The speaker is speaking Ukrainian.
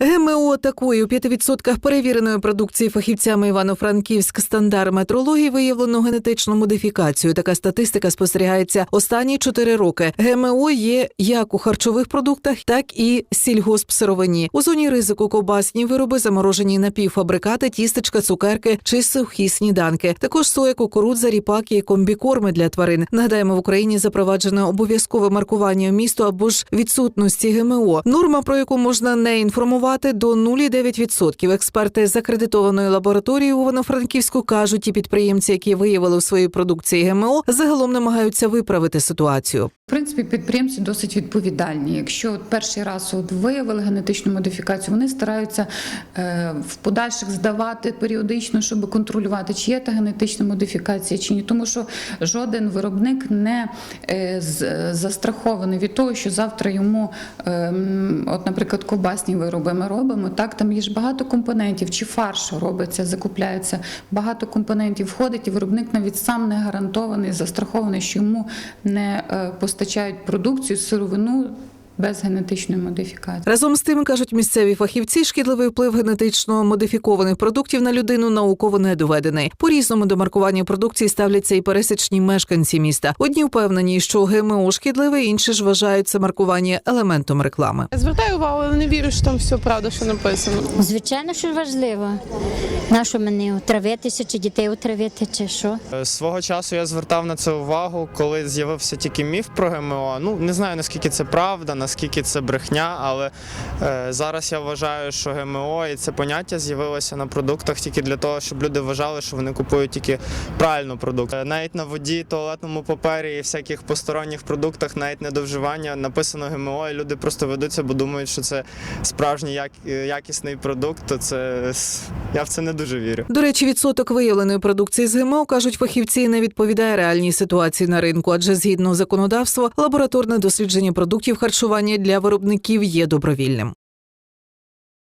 ГМО атакує у 5% перевіреної продукції фахівцями Івано-Франківськ стандар метрології виявлено генетичну модифікацію. Така статистика спостерігається останні 4 роки. ГМО є як у харчових продуктах, так і сільгоспсировині. У зоні ризику ковбасні вироби, заморожені напівфабрикати, тістечка, цукерки чи сухі сніданки. Також соя, кукурудза, ріпак і комбікорми для тварин. Нагадаємо, в Україні запроваджено обов'язкове маркування вмісту або ж відсутності ГМО. Норма, про яку можна не інформувати, до 0,9%. Експерти з акредитованої лабораторії у Івано-Франківську кажуть, ті підприємці, які виявили у своїй продукції ГМО, загалом намагаються виправити ситуацію. В принципі, підприємці досить відповідальні. Якщо перший раз от виявили генетичну модифікацію, вони стараються е, в подальших здавати періодично, щоб контролювати, чи є та генетична модифікація, чи ні. Тому що жоден виробник не е, застрахований від того, що завтра йому, е, от, наприклад, ковбасні вироби ми робимо. Так, там є ж багато компонентів, чи фарш робиться, закупляється. Багато компонентів входить, і виробник навіть сам не гарантований, застрахований, що йому не е, постачають продукцію, сировину без генетичної модифікації. Разом з тим кажуть місцеві фахівці, шкідливий вплив генетично модифікованих продуктів на людину науково не доведений. По різному до маркування продукції ставляться і пересічні мешканці міста. Одні впевнені, що ГМО шкідливе, інші ж вважають це маркування елементом реклами. Я звертаю увагу, але не вірю, що там все правда, що написано. Звичайно, що важливо. На що мені отравитися, чи дітей отравити, чи що? Е, Свого часу я звертав на це увагу, коли з'явився тільки міф про ГМО. Ну не знаю наскільки це правда, наскільки це брехня, але е, зараз я вважаю, що ГМО і це поняття з'явилося на продуктах тільки для того, щоб люди вважали, що вони купують тільки правильну продукт. Е, Навіть на воді, туалетному папері і всяких посторонніх продуктах, навіть не до написано ГМО, і люди просто ведуться, бо думають, що це справжній е, якісний продукт. То це я в це не дуже вірю. До речі, відсоток виявленої продукції з ГМО, кажуть фахівці, не відповідає реальній ситуації на ринку, адже згідно законодавства, лабораторне дослідження продуктів харчування для виробників є добровільним.